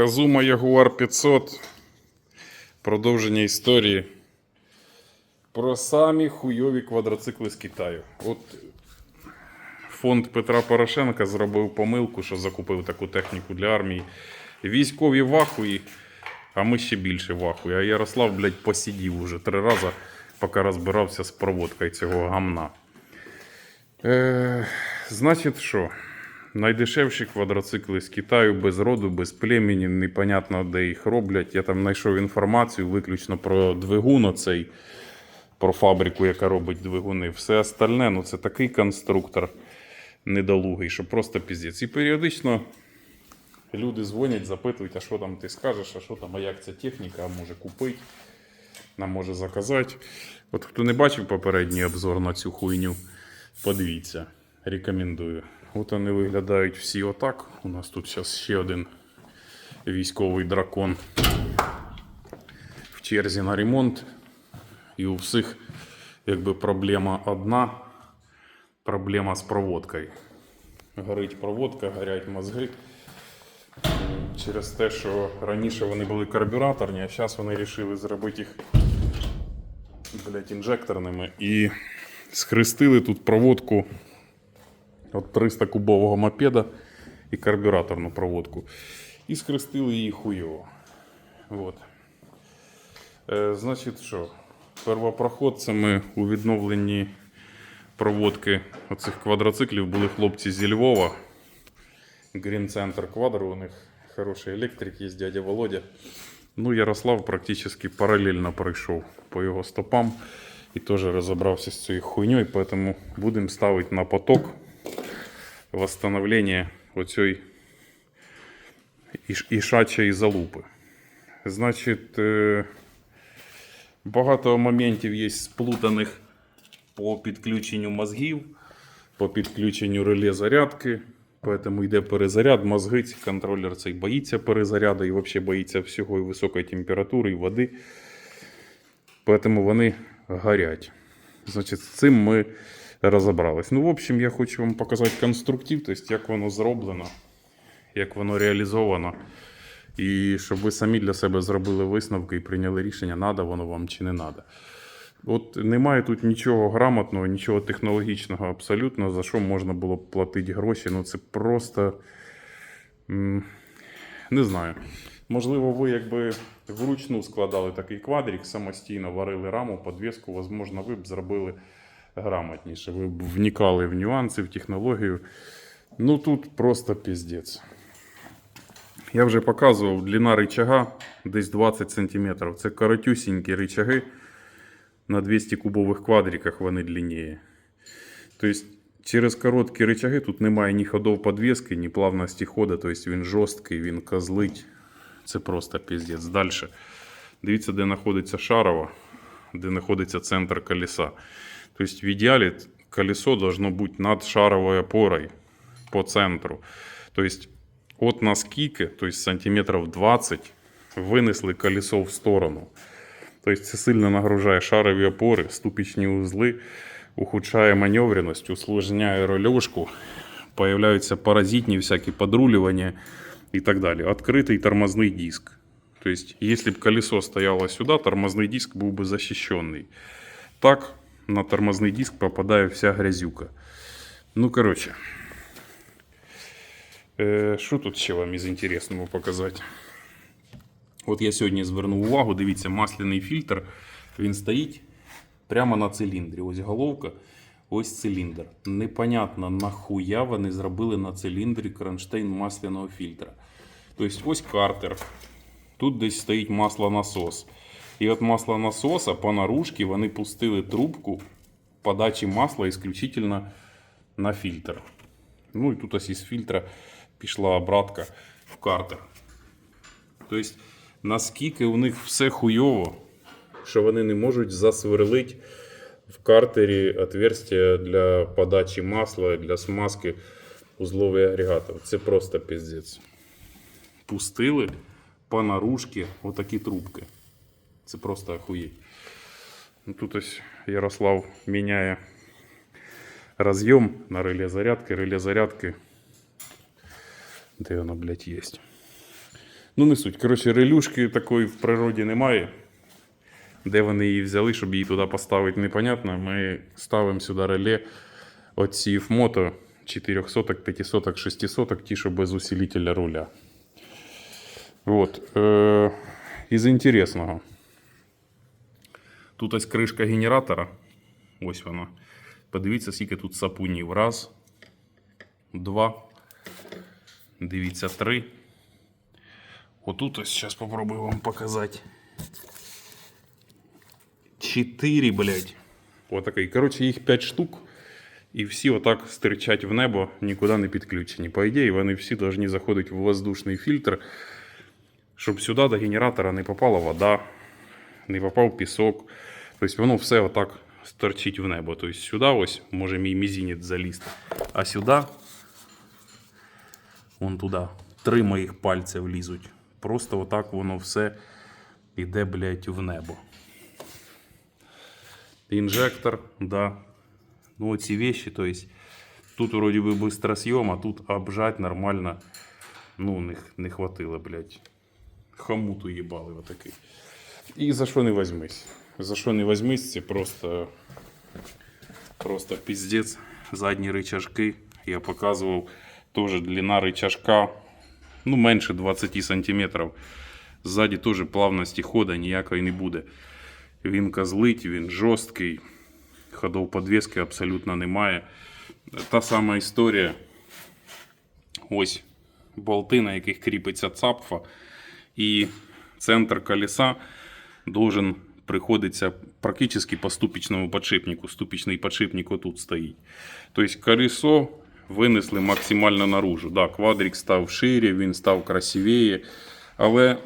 Казума Ягуар 500. Продовження історії. Про самі хуйові квадроцикли з Китаю. От фонд Петра Порошенка зробив помилку, що закупив таку техніку для армії. Військові в ахуї, а ми ще більше в ахуї. А Ярослав, блядь, посидів уже три рази, поки розбирався з проводкою цього гамна. Е, значить, що? Найдешевші квадроцикли з Китаю без роду, без племені, непонятно де їх роблять. Я там знайшов інформацію виключно про двигун оцей, про фабрику, яка робить двигуни. Все остальне, ну це такий конструктор недолугий, що просто піздець. І періодично люди дзвонять, запитують, а що там ти скажеш, а що там, а як ця техніка, а може купити, а може заказати. От хто не бачив попередній обзор на цю хуйню, подивіться, рекомендую. От вони виглядають всі отак. У нас тут зараз ще один військовий дракон в черзі на ремонт. І у всіх якби проблема одна. Проблема з проводкою. Горить проводка, горять мозги. Через те, що раніше вони були карбюраторні, а зараз вони вирішили зробити їх блядь, інжекторними і схрестили тут проводку от 300 кубового мопеда і карбюраторну проводку. І схрестили її хуйово. Вот. Е, значить, що? Первопроходцями у відновленні проводки оцих квадроциклів були хлопці зі Львова. Green Center Quadro, у них хороший електрик є дядя Володя. Ну, Ярослав практично паралельно пройшов по його стопам і теж розібрався з цією хуйньою, поэтому будемо ставити на поток восстановлення іш- ішачої залупи. Значить, е, багато моментів є сплутаних по підключенню мозгів, по підключенню реле зарядки. Поэтому йде перезаряд, мозги, ці- контролер цей боїться перезаряду і взагалі боїться всього і високої температури, і води. Поэтому вони горять. Значить, з цим ми розібрались. Ну, в общем, я хочу вам показати конструктив, тобто як воно зроблено, як воно реалізовано. І щоб ви самі для себе зробили висновки і прийняли рішення, надо воно вам чи не надо. От немає тут нічого грамотного, нічого технологічного абсолютно, за що можна було б платити гроші. Ну це просто. Не знаю. Можливо, ви якби вручну складали такий квадрик, самостійно варили раму, подвіску, можливо, ви б зробили грамотніше. Ви б вникали в нюанси, в технологію. Ну тут просто піздець. Я вже показував длина рычага десь 20 см. Це коротюсінькі рычаги. На 200 кубових квадриках вони длиннее. Тобто через короткі рычаги тут немає ні ходов подвески, ні плавності хода. Тобто він жорсткий, він козлить. Це просто піздець. Далі. Дивіться, де знаходиться шарова, де знаходиться центр колеса. Тобто в ідеалі колесо должно бути над шаровою опорою по центру. Тобто от наскільки, тобто сантиметрів 20, винесли колесо в сторону. Тобто це сильно нагружає шарові опори, ступічні узли, ухудшає маневреність, усложняє рольошку, появляються паразитні всякі подрулювання і так далі. Откритий тормозний диск. Тобто, якщо б колесо стояло сюди, тормозний диск був би захищений. Так, на тормозний диск попадає вся грязюка. Ну, коротше. Що тут ще вам із інтересного показати? От я сьогодні звернув увагу, дивіться, масляний фільтр. Він стоїть прямо на циліндрі. Ось головка, ось циліндр. Непонятно, нахуя вони зробили на циліндрі кронштейн масляного фільтра. Тобто ось картер. Тут десь стоїть маслонасос. І от маслонасоса по наружці вони пустили трубку подачі масла исключительно на фільтр. Ну і тут ось із фільтра пішла обратка в картер. Тобто, наскільки у них все хуйово, що вони не можуть засверлити в картері отверстия для подачі масла, для смазки узлових агрегатів. Це просто піздець. Пустили по наружці отакі трубки. Це просто охуєть. Ну, Тут ось Ярослав міняє роз'єм на реле зарядки. Реле зарядки. Де воно, блядь, є? Ну, не суть. Коротше, релюшки такої в природі немає. Де вони її взяли, щоб її туди поставити, непонятно. Ми ставимо сюди реле CF Moto 400, 500, 600, ті, що без усилителя руля. От. Е, із інтересного. Тут ось кришка генератора. Ось вона. Подивіться, скільки тут сапунів. Раз, два. Дивіться, три. Отут ось зараз попробую вам показати. Чотири, блядь. Отакий. Коротше, їх 5 штук. І всі отак стирчать в небо, нікуди не підключені. По ідеї, вони всі повинні заходити в воздушний фільтр, щоб сюди до генератора не попала вода, не попав пісок. Тобто воно все отак сторчить в небо. Тобто сюди ось може мій мізинець залізти. А сюди, вон туди, три моїх пальця влізуть. Просто отак воно все іде, блядь, в небо. Інжектор, да. Ну, эти вещи, то есть, тут вроде бы быстро съем, а тут обжать нормально, ну, не, х- не хватило, блядь. Хомут уїбали отакий. І за що не возьмись? За що не возьмись, це просто, просто пиздец. Задні рычажки, я показував, теж длина рычажка, ну, менше 20 сантиметрів. Ззаді теж плавності хода ніякої не буде. Він козлить, він жорсткий. Ходов подвески абсолютно немає. Та сама історія. Ось болти, на яких кріпиться цапфа, і центр колеса должен приходиться практично по ступічному подшипнику. Ступічний подшипник отут стоїть. Тобто колесо винесли максимально наружу. Да, квадрик став шире, він став красивіше, але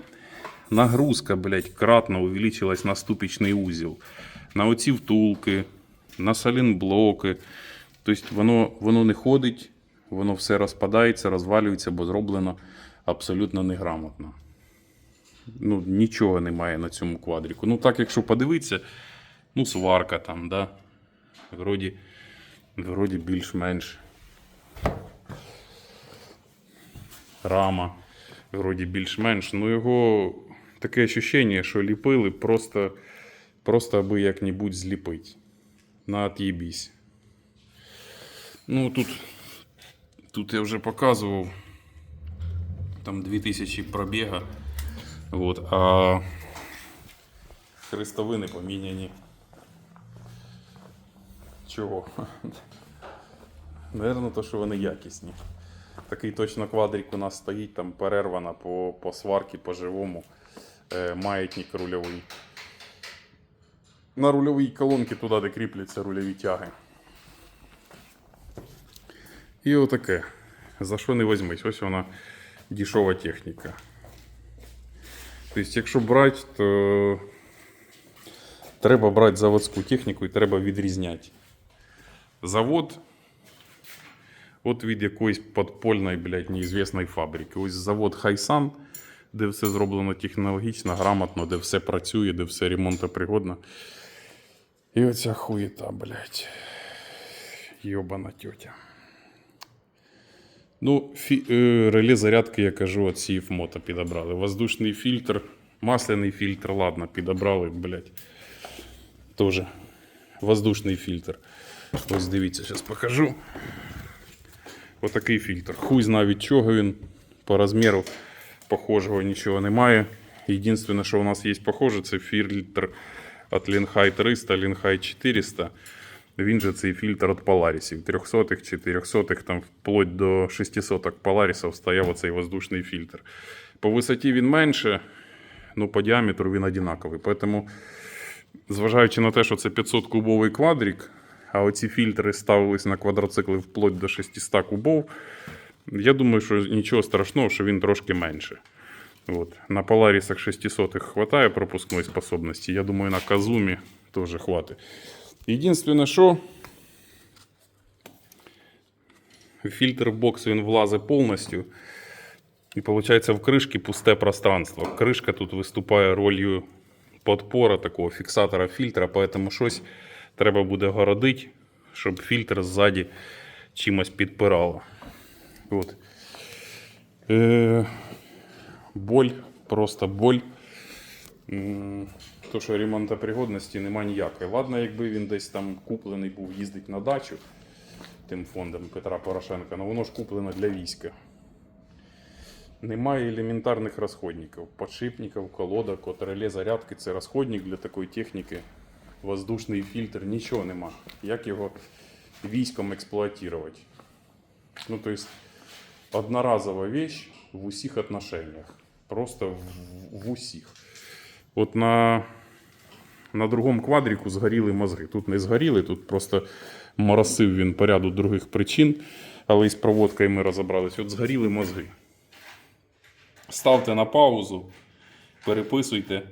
нагрузка, блядь, кратно увеличилась на ступічний узел. На оці втулки, на салінблоки. Тобто воно, воно не ходить, воно все розпадається, розвалюється, бо зроблено абсолютно неграмотно. Ну, нічого немає на цьому квадріку. Ну, так, якщо подивитися, ну, сварка там, да. Вроді, вроді більш-менш. Рама, вроді більш-менш. Ну, його таке ощущення, що ліпили просто, просто аби як-небудь зліпити. На от'єбісь. Ну, тут, тут я вже показував. Там 2000 пробіга. Вот, а хрестовини поміняні. Чого? Наверно, то, що вони якісні. Такий точно квадрик у нас стоїть, там перервана по, по сварці, по живому. Е, маятник рульовий. На рульовій колонці туди, де кріпляться рульові тяги. І отаке. За що не візьмись? Ось вона дешова техніка. Тобто, якщо брати, то треба брати заводську техніку і треба відрізняти. Завод от від якоїсь подпольної, блядь, неізвісної фабрики. Ось завод Хайсан, де все зроблено технологічно, грамотно, де все працює, де все ремонтопригодно. І оця хуєта, блядь. Йобана тьотя. Ну, фі, е, реле зарядки, я кажу, от CF Moto підобрали. Воздушний фільтр, масляний фільтр, ладно, підобрали, блядь. Тоже воздушний фільтр. Ось дивіться, зараз покажу. Отакий фільтр. Хуй знає від чого він. По розміру похожого нічого немає. Єдине, що у нас є похоже, це фільтр від Linhai 300, Linhai 400. Він же цей фільтр від Polaris. 300 400 там вплоть до 600 х Polaris стояв оцей воздушний фільтр. По висоті він менше, ну по діаметру він однаковий. Тому, зважаючи на те, що це 500 кубовий квадрик, а оці фільтри ставились на квадроцикли вплоть до 600 кубов, я думаю, що нічого страшного, що він трошки менше. Вот. На Polaris 600 хватає пропускної способності. Я думаю, на Казумі теж хватить. Єдине, що фільтр бокс він влазить повністю. І виходить в кришці пусте пространство. Кришка тут виступає ролью подпора, такого фіксатора фільтра, поэтому щось треба буде городити, щоб фільтр ззаді чимось підпирало. От. Е, боль, просто боль. То, що ремонтопригодності нема ніякої. Ладно, якби він десь там куплений був їздить на дачу тим фондом Петра Порошенка, але воно ж куплено для війська. Немає елементарних розходників, подшипників, колодок, от зарядки це розходник для такої техніки, воздушний фільтр, нічого нема. Як його військом експлуатувати? Ну, то есть, одноразова вещь в усіх отношениях. Просто в, в усіх. От на, на другому квадріку згоріли мозги. Тут не згоріли, тут просто моросив він по ряду других причин, але із проводкою ми розібралися. От згоріли мозги. Ставте на паузу, переписуйте.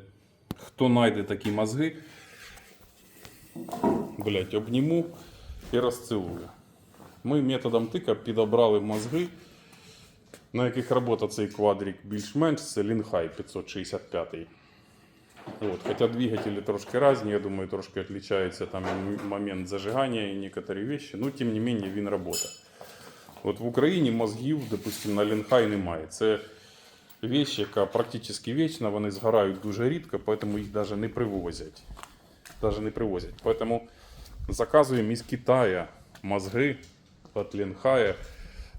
Хто знайде такі мозги, блять, обніму і розцілую. Ми методом тика підобрали мозги, на яких робота цей квадрик більш-менш, це Лінхай 565. От, хоча двигатели трошки різні, я думаю, трошки відрізняється там момент зажигання і некоторі вещи, ну, тим не менше він працює. От в Україні мозгів, допустим, на Лінхай немає. Це вещь, яка практично вічна, вони згорають дуже рідко, тому їх навіть не привозять. Даже не привозять. Поэтому заказуємо із Китая мозги от Ленхая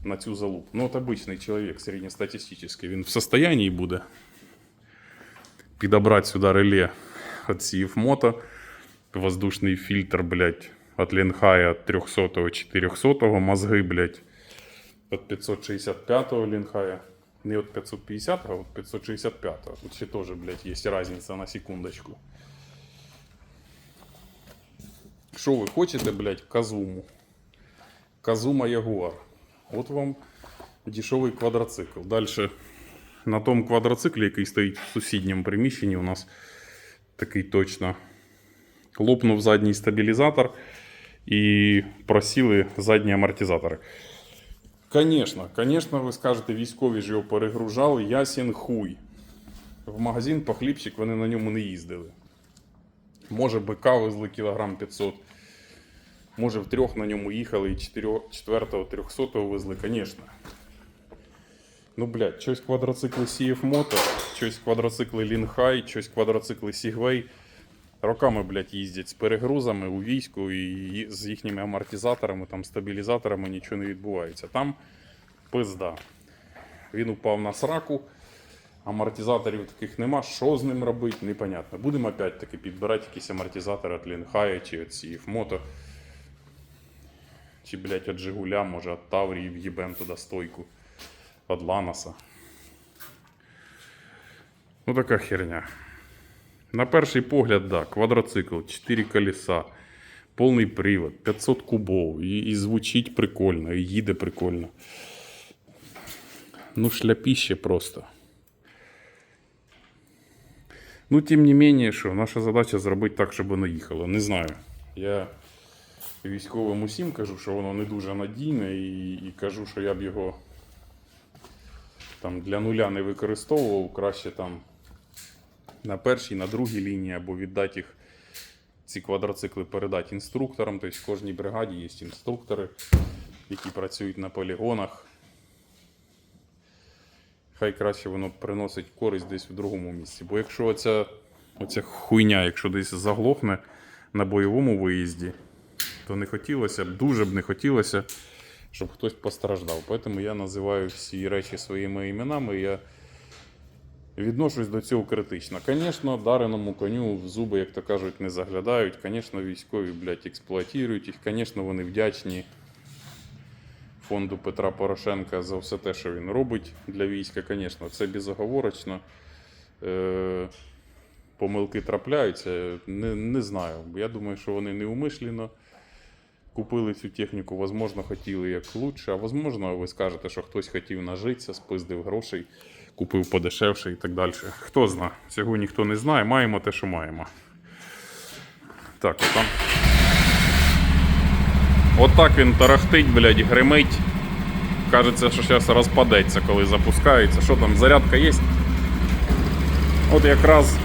на цю залупу. Ну, от обичний чоловік середньостатистичний, він в состоянии буде підобрати сюди реле от CF воздушний фільтр, блядь, от Ленхая 300-400 мозги, блядь, от 565-го Ленхая. Не от 550, а от 565. Тут ще теж, блядь, є різниця на секундочку. Що ви хочете, блядь, Казуму? Казума Ягуар. От вам дешевий квадроцикл. Далі на тому квадроциклі, який стоїть в сусідньому приміщенні, у нас такий точно лопнув задній стабілізатор і просіли задні амортизатори. Конечно, конечно, ви скажете, військові ж його перегружали, ясен хуй. В магазин по хлібчик вони на ньому не їздили. Може, бика везли кілограм 500. Може, в трьох на ньому їхали і 4-го, 300 везли, звісно. Ну, блядь, щось квадроцикли CF Moto, щось квадроцикли Лінхай, щось квадроцикли Segway. Роками, блядь, їздять з перегрузами у війську і з їхніми амортизаторами, там, стабілізаторами нічого не відбувається. Там пизда. Він упав на сраку, амортизаторів таких нема. Що з ним робити, непонятно. Будемо опять-таки підбирати якісь амортизатори від Лінхая чи CF Moto. Чи, блядь, від Жигуля, може, від Таврії в'їбем туди стойку. Від Ланоса. Ну така херня. На перший погляд, да, квадроцикл, 4 колеса, повний привод, 500 кубов, і, і звучить прикольно, і їде прикольно. Ну, шляпіще просто. Ну, тим не менее, що наша задача зробити так, щоб воно їхало. Не знаю. Я військовим усім кажу, що воно не дуже надійне, і, і кажу, що я б його там для нуля не використовував, краще там на першій, на другій лінії, або віддати їх ці квадроцикли передати інструкторам. Тобто в кожній бригаді є інструктори, які працюють на полігонах. Хай краще воно приносить користь десь в другому місці. Бо якщо оця, оця хуйня, якщо десь заглохне на бойовому виїзді, то не хотілося б, дуже б не хотілося, щоб хтось постраждав. Тому я називаю всі речі своїми іменами. Я Відношусь до цього критично. Звісно, дареному коню в зуби, як то кажуть, не заглядають. Звісно, військові, блядь, експлуатують їх. Звісно, вони вдячні фонду Петра Порошенка за все те, що він робить для війська. Звісно, це безоговорочно. Е- помилки трапляються. Не, не знаю. Я думаю, що вони неумишлено купили цю техніку. Возможно, хотіли як лучше, а возможно, ви скажете, що хтось хотів нажитися, спиздив грошей купив подешевше і так далі. Хто зна? Цього ніхто не знає. Маємо те, що маємо. Так, отам. Отак він тарахтить, блядь, гримить. Кажеться, що зараз розпадеться, коли запускається. Що там, зарядка є? От якраз.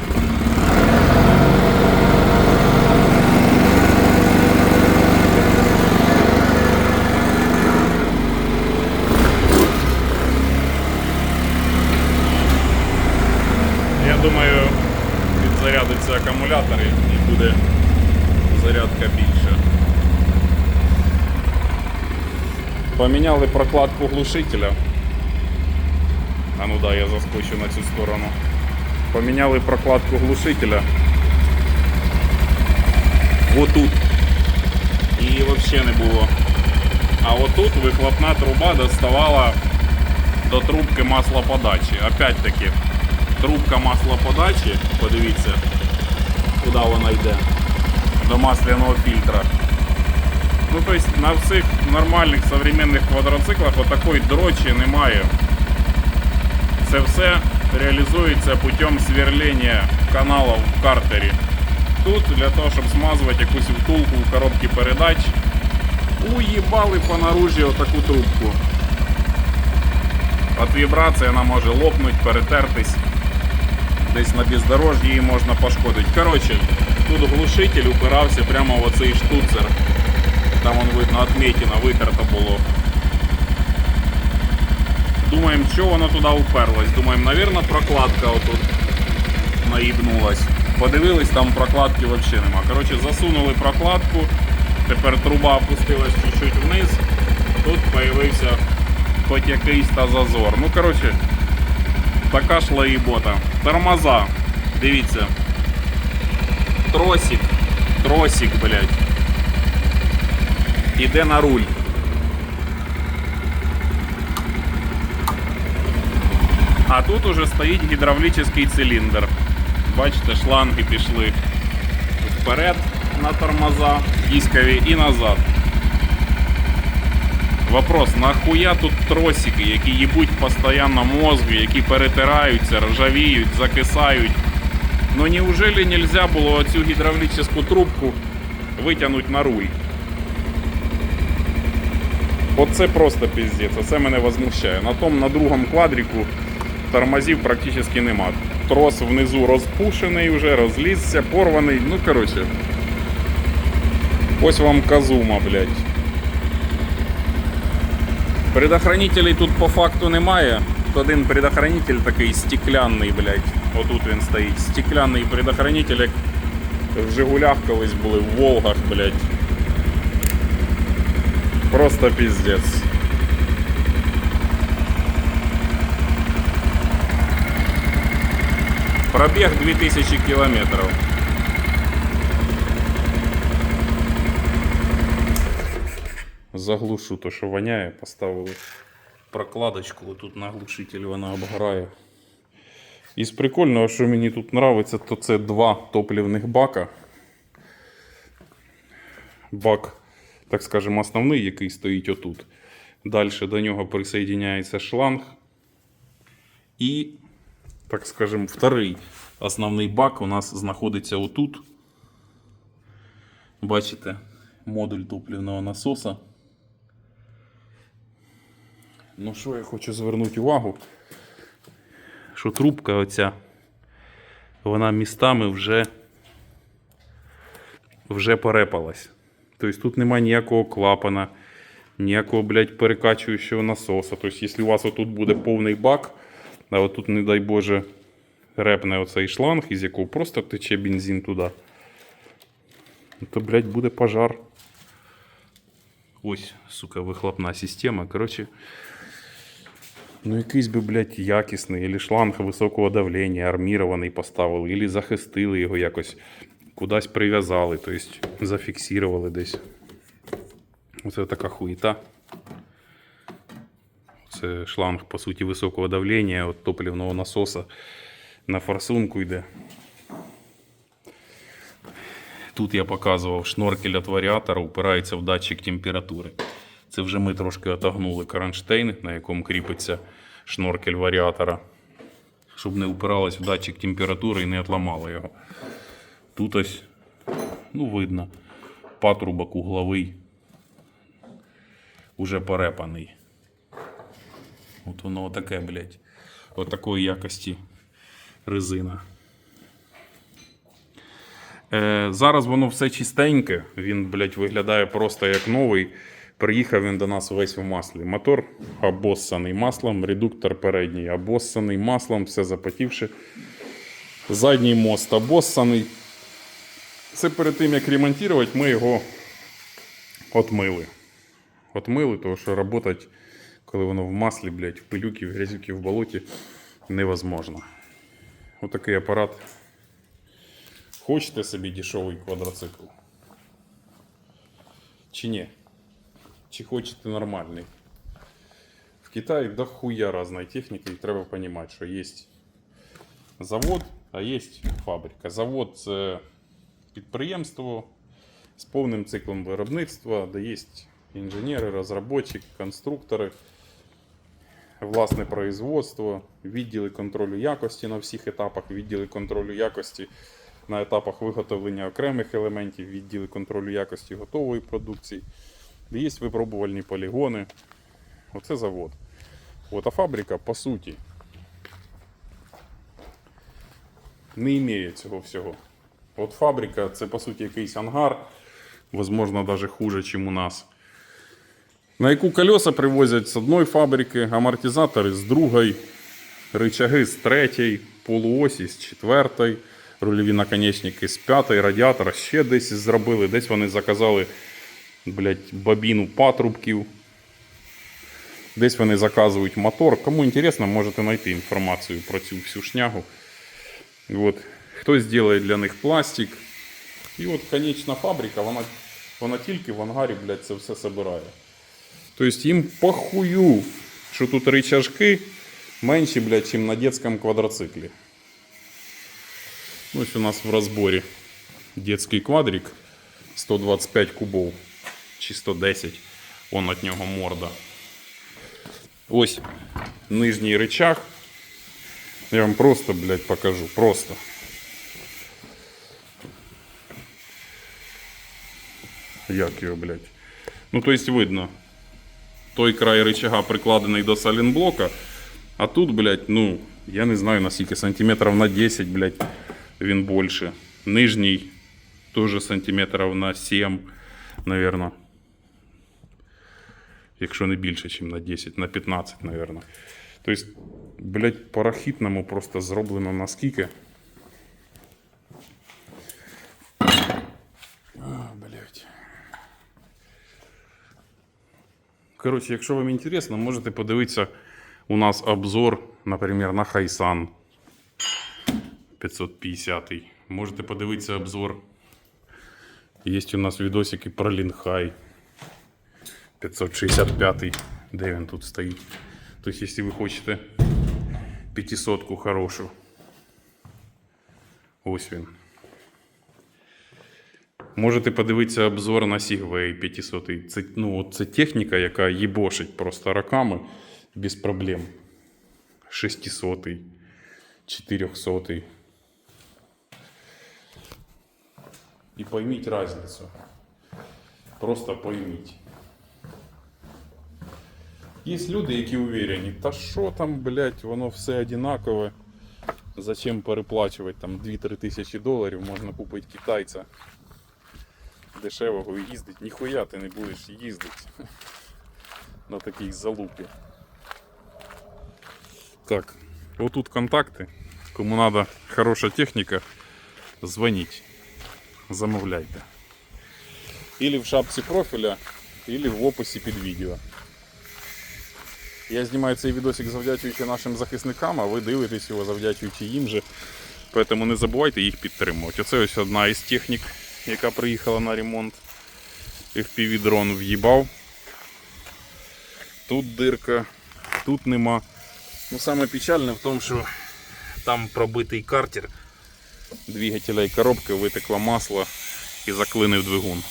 думаю, підзарядиться акумулятор і- буде зарядка більша. Поміняли прокладку глушителя. А ну да, я заскочу на цю сторону. Поміняли прокладку глушителя. Отут. Її взагалі не було. А отут вихлопна труба доставала до трубки маслоподачі. Опять-таки, трубка маслоподачі, подивіться, куди вона йде. До масляного фільтра. Ну, то есть на всіх нормальних современних квадроциклах отакої дрочі немає. Це все реалізується путем сверлення каналів в картері. Тут для того, щоб змазувати якусь втулку в коробці передач, уїбали по наружі отаку трубку. От вібрації вона може лопнути, перетертись. Десь на бездорожжі її можна пошкодити. Коротше, тут глушитель упирався прямо в оцей штуцер. Там вон видно отметина, витерто було. Думаємо, що воно туди уперлось. Думаємо, навірно, прокладка отут наїбнулась. Подивились, там прокладки взагалі нема. Коротше, засунули прокладку. Тепер труба опустилась чуть-чуть вниз. Тут появився хоч якийсь та зазор. Ну, коротше, така ж лаїбота. Тормоза. Дивіться. Тросик. Тросик, блядь. Іде на руль. А тут уже стоїть гідравлічний циліндр. Бачите, шланги пішли вперед на тормоза дискові і назад. Вопрос, нахуя тут тросики, які їбуть постійно мозги, які перетираються, ржавіють, закисають. Ну неужели нельзя було цю гідравлічну трубку витягнути на руль? Оце просто піздець, оце мене возмущає. На тому, на другому квадріку тормозів практично нема. Трос внизу розпушений вже, розлізся, порваний. Ну, коротше. Ось вам казума, блядь. Предохранителей тут по факту немає. Тут один предохранитель такий стеклянний, блядь. Отут він стоїть. Стеклянний предохранитель, як в Жигулях колись були, в Волгах, блядь. Просто пиздец. Пробег 2000 километров. Заглушу то, що воняє, поставили прокладочку, тут на глушитель вона обгорає. Із прикольного, що мені тут подобається, то це два топливних бака. Бак, так скажемо, основний, який стоїть отут. Далі до нього присоединяється шланг. І, так скажемо, вторий основний бак у нас знаходиться отут. Бачите, модуль топливного насоса. Ну що я хочу звернути увагу, що трубка оця, вона містами вже, вже порепалась. Тобто тут немає ніякого клапана, ніякого, блядь, перекачуючого насоса. Тобто, якщо у вас отут буде повний бак, а отут, не дай Боже, репне оцей шланг, із якого просто тече бензин туди, то, блядь, буде пожар. Ось, сука, вихлопна система. Коротше, ну якийсь би, блядь, якісний, або шланг високого давлення, армірований поставили, або захистили його якось, кудись прив'язали, тобто зафіксували десь. Оце така хуєта. Це шланг, по суті, високого давлення от топливного насоса на форсунку йде. Тут я показував шноркель від варіатора, упирається в датчик температури. Це вже ми трошки отогнули кронштейн, на якому кріпиться шноркель варіатора, щоб не упиралось в датчик температури і не отламало його. Тут ось, ну, видно, патрубок угловий, уже порепаний. От воно отаке, блядь. Отакої якості резина. Е, зараз воно все чистеньке. Він, блядь, виглядає просто як новий. Приїхав він до нас весь в маслі. Мотор обоссаний маслом, редуктор передній обоссаний маслом, все запотівши. Задній мост обоссаний. Це перед тим, як ремонтувати, ми його отмили. Отмили, тому що працювати, коли воно в маслі, блядь, в пилюки, в грязюки, в болоті, невозможно. Отакий апарат. Хочете собі дешевий квадроцикл? Чи ні? Чи хочете нормальний? В Китаї до хуя різної техніки, і треба розуміти, що є завод, а є фабрика. Завод це підприємство з повним циклом виробництва, де є інженери, розробники, конструктори, власне производство, відділи контролю якості на всіх етапах, відділи контролю якості на етапах виготовлення окремих елементів, відділи контролю якості готової продукції, є випробувальні полігони. Оце завод. От, а фабрика, по суті, не імеє цього всього. От фабрика це по суті якийсь ангар, возможно, навіть хуже, ніж у нас. На яку колеса привозять з одної фабрики, амортизатори з другої, рычаги з третьої, полуосі з четвертої, рульові наконечники з п'ятої, радіатор ще десь зробили, десь вони заказали блядь, бобіну патрубків. Десь вони заказують мотор. Кому інтересно, можете знайти інформацію про цю всю шнягу. От. Хтось зробить для них пластик. І от конечна фабрика, вона, вона тільки в ангарі, блядь, це все собирає. Тобто їм похую, що тут рычажки менші, блядь, ніж на детському квадроциклі. Ось у нас в розборі детський квадрик 125 кубов чи 110, он від нього морда. Ось нижній рычаг. Я вам просто, блядь, покажу. Просто. Як його, блядь. Ну, то есть видно. Той край рычага прикладений до салінблока, а тут, блядь, ну, я не знаю наскільки, сантиметрів на 10, блядь, він більше. Нижній теж сантиметрів на 7, наверное. Якщо не більше, ніж на 10, на 15, наверное. Тобто, блядь, по рахітному просто зроблено наскільки. Коротше, якщо вам інтересно, можете подивитися у нас обзор, наприклад, на Хайсан 550. Можете подивитися обзор. Є у нас відосики про Лінхай 565, де він тут стоїть. Тобто, якщо ви хочете 500 хорошу. Ось він. Можете подивитися обзор на Segway 500. Це, ну, це техніка, яка їбошить просто роками без проблем. 600, 400. І пойміть різницю. Просто пойміть. Є люди, які уверені, та що там, блядь, воно все одинакове. Зачем переплачувати там 2-3 тисячі доларів, можна купити китайця дешевого і їздить. Ніхуя ти не будеш їздити на такій залупі. Так, отут контакти. Кому треба хороша техніка, дзвоніть, замовляйте. Или в шапці профіля, или в описі під відео. Я знімаю цей відосик завдячуючи нашим захисникам, а ви дивитесь його завдячуючи їм же. Тому не забувайте їх підтримувати. Оце ось одна із технік, яка приїхала на ремонт. FPV дрон в'їбав. Тут дирка, тут нема. Ну саме печальне в тому, що там пробитий картер двигателя і коробки, витекло масло і заклинив двигун.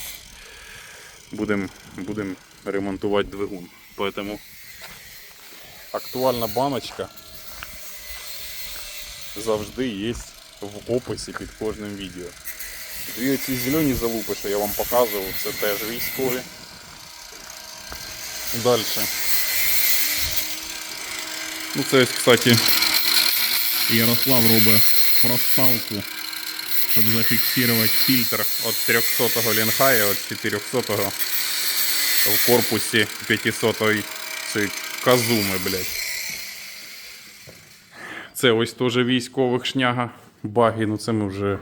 Будемо будем ремонтувати двигун. Поэтому актуальна баночка завжди є в описі під кожним відео. Дві ці зелені залупи, що я вам показував, це теж військові. Далі. Ну це ось, кстати, Ярослав робить проставку, щоб зафіксувати фільтр від 300-го Ленхая, від 400-го в корпусі 500-ї цієї казуми, блядь. Це ось теж військових шняга. баги, ну це ми вже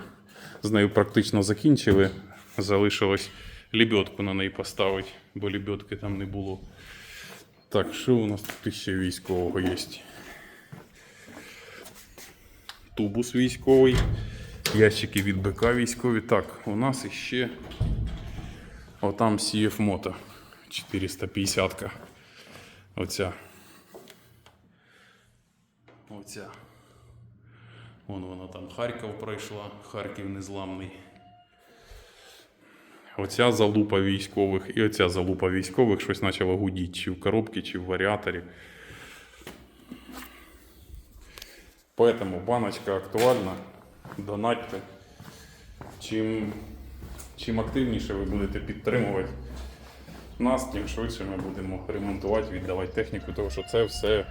з нею практично закінчили. Залишилось лебедку на неї поставити, бо лебедки там не було. Так, що у нас тут ще військового є? Тубус військовий, ящики від БК військові. Так, у нас іще отам CF Moto 450. -ка. Оця. Оця. Вон вона там Харків пройшла, Харків незламний. Оця залупа військових і оця залупа військових щось почало гудіти, чи в коробці, чи в варіаторі. Поэтому баночка актуальна. Донатьте. Чим, чим активніше ви будете підтримувати нас, тим швидше ми будемо ремонтувати, віддавати техніку, тому що це все